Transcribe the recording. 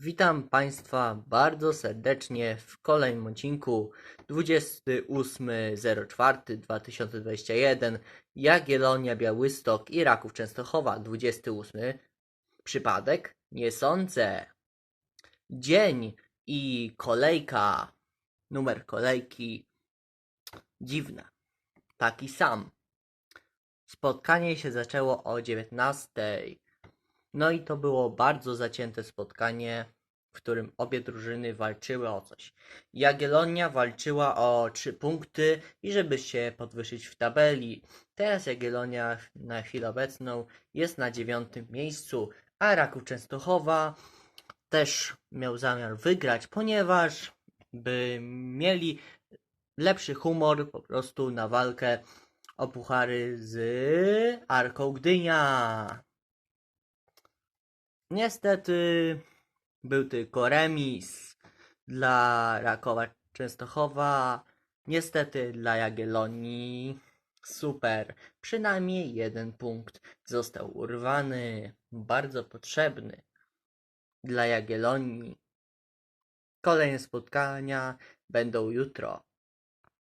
Witam Państwa bardzo serdecznie w kolejnym odcinku 28.04.2021 Jagiellonia Białystok i Raków Częstochowa 28 Przypadek? Nie sądzę. Dzień i kolejka. Numer kolejki dziwne. Taki sam. Spotkanie się zaczęło o 19:00. No i to było bardzo zacięte spotkanie, w którym obie drużyny walczyły o coś. Jagiellonia walczyła o 3 punkty i żeby się podwyższyć w tabeli. Teraz Jagiellonia na chwilę obecną jest na dziewiątym miejscu, a Raków Częstochowa też miał zamiar wygrać, ponieważ by mieli lepszy humor po prostu na walkę o puchary z Arką Gdynia. Niestety był tylko remis dla Rakowa Częstochowa. Niestety dla Jagiellonii super. Przynajmniej jeden punkt został urwany. Bardzo potrzebny dla Jagiellonii. Kolejne spotkania będą jutro.